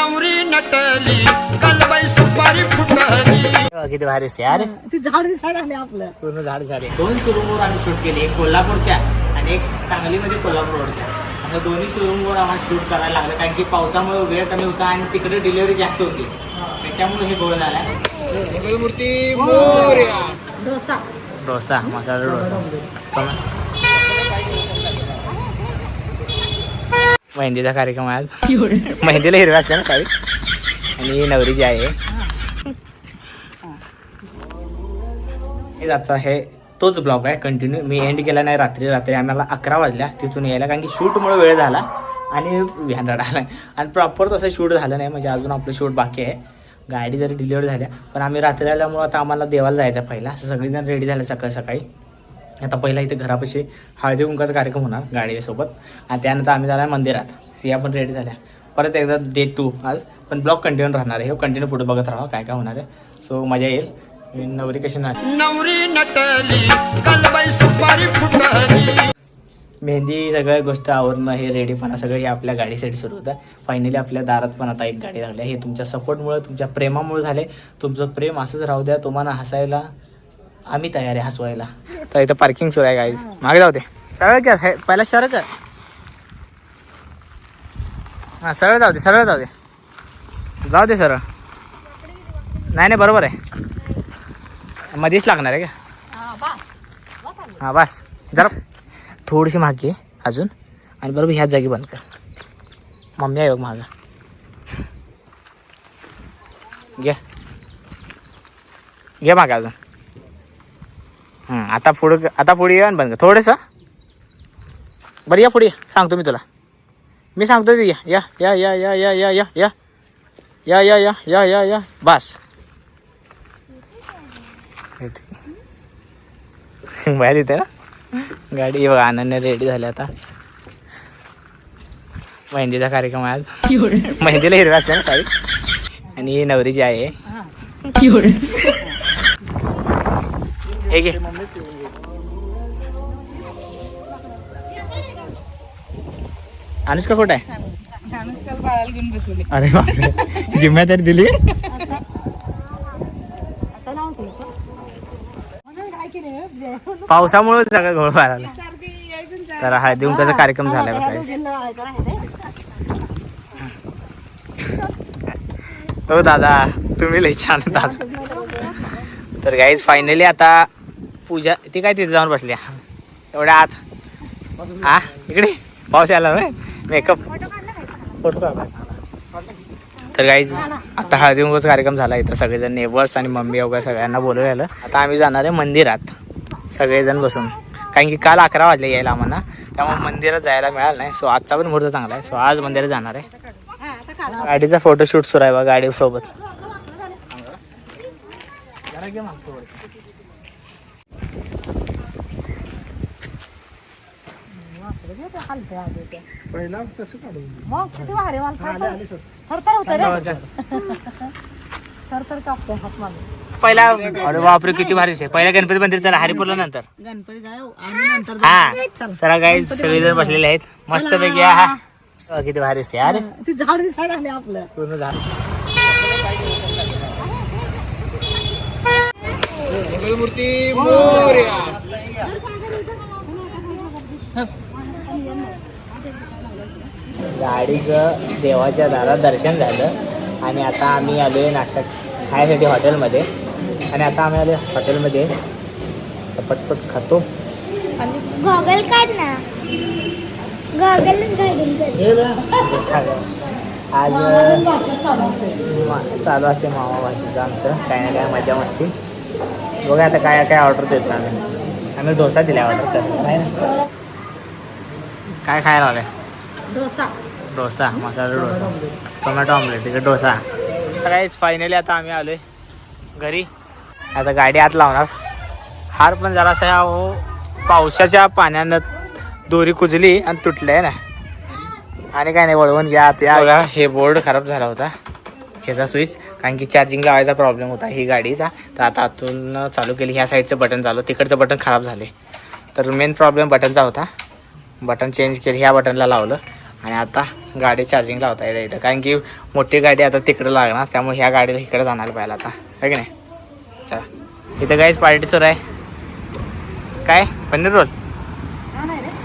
नवरी नटली कलबाई सुपारी फुटली. किती भारी असते अरे ती झाड दिसायला लागले आपलं. पूर्ण झाड झाले. दोन शोरूमवर आम्ही शूट केले एक कोल्हापूरच्या आणि एक सांगलीमध्ये कोल्हापूर रोडच्या आणि दोन्ही शोरूमवर आम्हाला शूट करायला लागलं कारण की पावसामुळे वेळ कमी होता आणि तिकडे डिलिव्हरी जास्त होती. त्याच्यामुळे हे गोळ झाला. डोसा. डोसा मसाला डोसा. मेहंदीचा कार्यक्रम आहे आज मेहंदीला हिरवा असते ना काही आणि नवरीची आहे. हे आजचा हे तोच ब्लॉग आहे कंटिन्यू मी एंड केला नाही रात्री रात्री आम्हाला अकरा वाजल्या तिथून यायला कारण की शूटमुळे वेळ झाला. आणि व्हॅनडाड आला आणि प्रॉपर तसं शूट झालं नाही म्हणजे अजून आपलं शूट बाकी आहे. गाडी जरी डिलिव्हर झाल्या पण आम्ही रात्री आल्यामुळं आता आम्हाला देवाला जायचं पहिला. असं सगळेजण रेडी झाले सकाळी सकाळी. आता पहिला इथे घरापाशी हळदी कुंकाचा कार्यक्रम होणार गाडीसोबत आणि त्यानंतर आम्ही जाणार मंदिरात. सिया पण रेडी झाल्या. परत एकदा डे टू आज. पण ब्लॉग कंटिन्यू राहणार आहे. कंटिन्यू पुढे बघत राहा काय काय होणार आहे. सो मजा येईल. नवरी कशी नटली मेहंदी सगळ्या गोष्ट आवरणं हे रेडीपणा सगळं हे आपल्या गाडीसाठी सुरू होतं. फायनली आपल्या दारात पण आता एक गाडी लागली. हे तुमच्या सपोर्टमुळे तुमच्या प्रेमामुळे झाले. तुमचं प्रेम असंच राहू द्या. तुम्हाला हसायला आम्ही तयार आहे हसवायला. तर इथं पार्किंग सुरू आहे गाईज मागे जाऊ दे. सरळ कर हे पहिला सरळ कर. हां सरळ जाऊ दे सरळ जाऊ दे. जाऊ दे सरळ. नाही नाही बरोबर आहे. मध्येच लागणार आहे का? हां बस. जरा थोडीशी मागे आहे अजून. आणि बरोबर ह्याच जागी बंद कर. मम्मी आहे बघ मागं. घे. घे मागे अजून. आता पुढं आता पुढे ये बंद कर थोडंसं बरं या पुढे ये. सांगतो मी तुला मी सांगतो तू या या या या या या या या या या या या या या या बस बाहेर येते ना गाडी बघा अनन्या रेडी झाली आता मेहंदीचा कार्यक्रम आज मेहंदीला हिरवा असते ना काही आणि ही नवरीची आहे हे घे. अनुष्का कुठं आहे? अनुष्काल बाळाला घेऊन बसवले. अरे बापरे. जिम्मेदारी दिली? पावसामुळे सगळं घोळ ना तर हळदी कुंकाचा कार्यक्रम झाला बघा हो दादा तुम्ही लई छान दादा. तर गाईज फायनली आता पूजा ती काय तिथे जाऊन बसली? एवढ्या आत. हा इकडे. पाऊस यायला मेकअप फोटो तर काहीच आता हळदी कुंकाचा कार्यक्रम झाला इथं. सगळेजण नेबर्स आणि मम्मी वगैरे सगळ्यांना बोलवलेलं आता आम्ही जाणार आहे मंदिरात. सगळेजण बसून. कारण की काल अकरा वाजले यायला आम्हाला. त्यामुळे मंदिरात जायला मिळालं नाही. सो आजचा पण मुहूर्त चांगला आहे. सो आज मंदिरात जाणार आहे. गाडीचा फोटोशूट सुरू आहे बा गाडी सोबत मग किती भारी मला थरथर होतं रे. थरथर कापतोय हात माझा पहिला अरे बापरे किती भारी आहे पहिला गणपती मंदिर चला हरिपूरला नंतर. गणपती जाऊ आणि नंतर हा चला. काही सगळेजण बसलेले आहेत. मस्त पैकी हा किती भारी असते अरे. ती झाड दिसायला लागले आपलं. पूर्ण झाड. गाडीचं देवाच्या दारात दर्शन झालं. आणि आता आम्ही आलो आहे नाश्ता खायसाठी हॉटेलमध्ये. आणि आता आम्ही आलो हॉटेलमध्ये. तर पटपट खातो. गॉगल काढ ना. गॉगलच घालून कर आज चालू असते. मा- चालू असते मामा भाषेचं आमचं. काय ना काय मजा मस्ती. बघा आता काय काय ऑर्डर देतो आम्ही. आम्ही डोसा दिला ऑर्डर काय ना? काय खायला आलं डोसा. डोसा मसाला डोसा टोमॅटो ऑमलेट तिकडे डोसा. काहीच फायनली आता आम्ही आलोय घरी. आता गाडी आत लावणार. हार पण जरासा हो पावसाच्या पाण्यानं दोरी कुजली आणि तुटली आहे ना. आणि काय नाही वळवून घ्या आत या. बघा हे बोर्ड खराब झाला होता. ह्याचा स्विच कारण की चार्जिंग लावायचा प्रॉब्लेम होता ही गाडीचा. तर आता आतून चालू केली. ह्या साईडचं बटन चालू. तिकडचं बटन खराब झाले. तर मेन प्रॉब्लेम बटनचा होता. बटन चेंज केलं. ह्या बटनला लावलं. आणि आता गाडी चार्जिंग लावता येते इथं. कारण की मोठी गाडी आता तिकडं लागणार त्यामुळे ह्या गाडीला इकडे जाणार पाहिजे आता. आहे की नाही? चला. इथं काहीच पार्टी सुरू आहे. काय? पनीर रोल?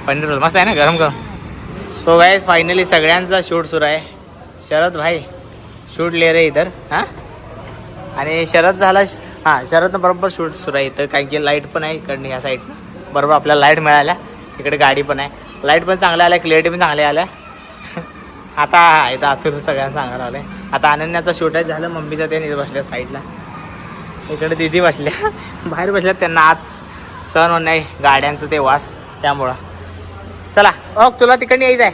पनीर रोल. मस्त आहे ना गरम गरम. सो गाईज फायनली सगळ्यांचा शूट सुरू आहे. शरद भाई शूट ले रे इधर. हां? आणि शरद झाला हां शरदनं बरोबर शूट सुरू आहे इथं. कारण की लाइट पण आहे इकडनं ह्या साईडनं बरोबर आपल्याला लाइट मिळाल्या. इकडे गाडी पण आहे. लाइट पण चांगल्या आल्या क्लिअरिटी पण चांगल्या आल्या. आता इथं आतून सगळ्यांना सांगायला आलं आता अनन्याचा शूट आहे झालं मम्मीचं ते इथं बसल्या साईडला इकडे दिदी बसल्या. बाहेर बसल्या त्यांना आज. सहन होत नाही गाड्यांचं ते वास त्यामुळं. चला ओक तुला तिकडनं यायचं आहे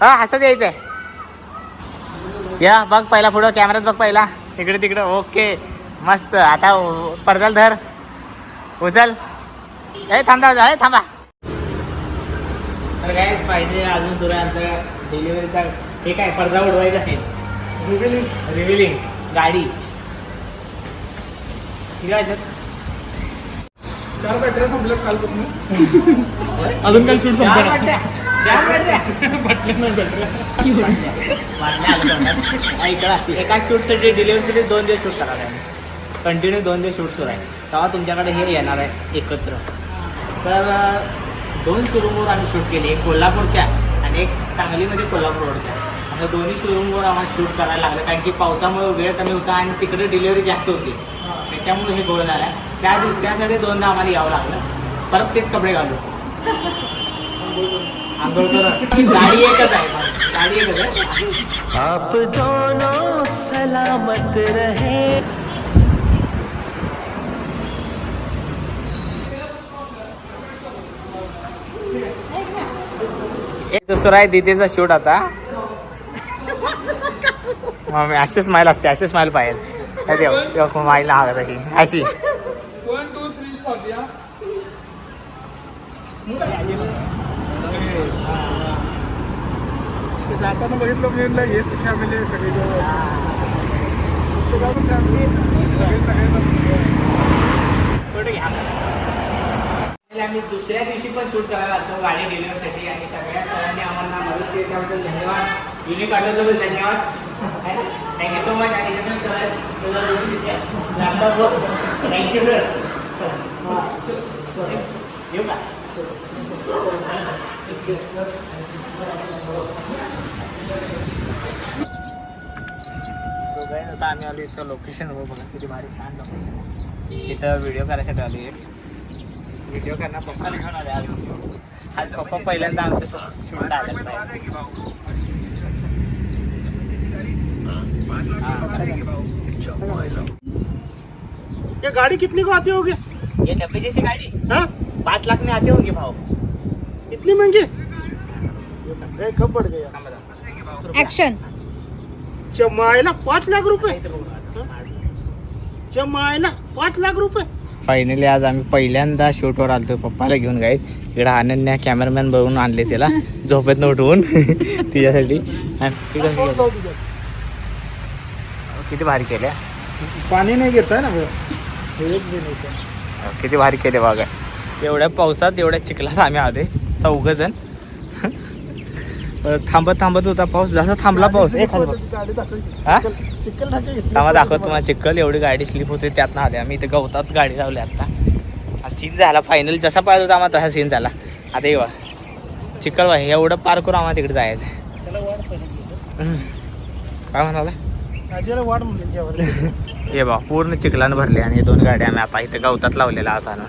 हा हसत यायचं आहे या बघ पहिला पुढं कॅमेरात बघ पहिला. इकडे तिकडे ओके. मस्त. आता उ- धर. उचल. ए थांबा ए थांबा. तर काय पाहिजे अजून सुरू आहे आमचं डिलिव्हरीचा हे काय पडदा उडवायचा असेल. रिव्हिलिंग रिव्हिलिंग गाडी. चार बॅटऱ्या संपल्या कालपासून. अजून काही शूट चार संपला वाटल्या. चार वाटल्या. वाटल्या आलं तोंडात. हा, इकडं असते. एका शूटसाठी डिलिव्हरीसाठी दोन दिवस शूट करायला आहे कंटिन्यू दोन दिवस शूट सुरू आहे. तेव्हा तुमच्याकडे हे येणार आहे एकत्र. तर दोन शोरूमवर आम्ही शूट केली. एक कोल्हापूरच्या. एक सांगलीमध्ये कोल्हापूर रोडच्या. आता दोन्ही शोरूमवर आम्हाला शूट करायला लागलं. कारण की पावसामुळे वेळ कमी होता आणि तिकडे डिलिव्हरी जास्त होती. त्याच्यामुळे हे गोळ झालं. आहे त्या दिवशी त्यासाठी दोनदा आम्हाला यावं लागलं. परत तेच कपडे घालू गाडी एकच आहे. गाडी एकच आहे. आप दोनों सलामत रहे. एक दुसरा आहे दिदीचा शूट आता. मग मी अशी स्माईल असते अशी स्माईल पाहिजे. काय देव तेव्हा स्माईल हवं अशी. अशी. जाताना बघितलं हेच फॅमिली सगळी फॅमिली सगळे सगळे आम्ही दुसऱ्या दिवशी पण शूट करायला लागतो गाडी डिलिव्हरीसाठी. आणि सगळ्या सरांनी आम्हाला मदत केली त्याबद्दल धन्यवाद. युनिक काढल्याबद्दल धन्यवाद. Thank you so much. आणि इथे सर तुझा दोन्ही दिसते लॅपटॉप थँक्यू सर येऊ का? आता आम्ही आलो इथं लोकेशन बघा किती भारी छान लोकेशन इथं व्हिडिओ करायसाठी आलो एक व्हिडिओ करणार पप्पाला घेऊन आले आज आज पप्पा पहिल्यांदा आमच्या सोबत शूट आले ये गाड़ी कितने को आती होगी? ये डब्बे जैसी गाड़ी। हाँ? पाँच लाख में आते होंगे भाव इतनी महँगी? कब बढ़ गया? ऍक्शन जमायला पाच लाख रुपए। जमायला पाच लाख रुपये फायनली आज आम्ही पहिल्यांदा शूटवर आलतो. पप्पाला घेऊन गाईत इकडे अनन्या कॅमेरामॅन बघून आणले त्याला. झोपेत उठवून. तिच्यासाठी? किती भारी केल्या. पाणी नाही घेताय ना किती भारी केले बघा. एवढ्या पावसात एवढ्या चिखलात आम्ही आलोय. चौघ जण थांबत थांबत होता पाऊस. जसा थांबला पाऊस. ए खाली बघ. गाडी दाखवायची हा? थांबा दाखवत तुम्हाला. चिखल एवढी गाडी स्लिप होते त्यातनं आले आम्ही. इथे गवतात गाडी लावली आता. सीन झाला फायनल जसा पाहिजे होता आम्हाला तसा सीन झाला. आता येवा चिखल आहे एवढं पार करून आम्हाला तिकडे जायचं. काय म्हणाला? हे बा पूर्ण चिखलानं भरले आणि हे दोन गाड्या आम्ही आता इथे गवतात लावलेल्या आणून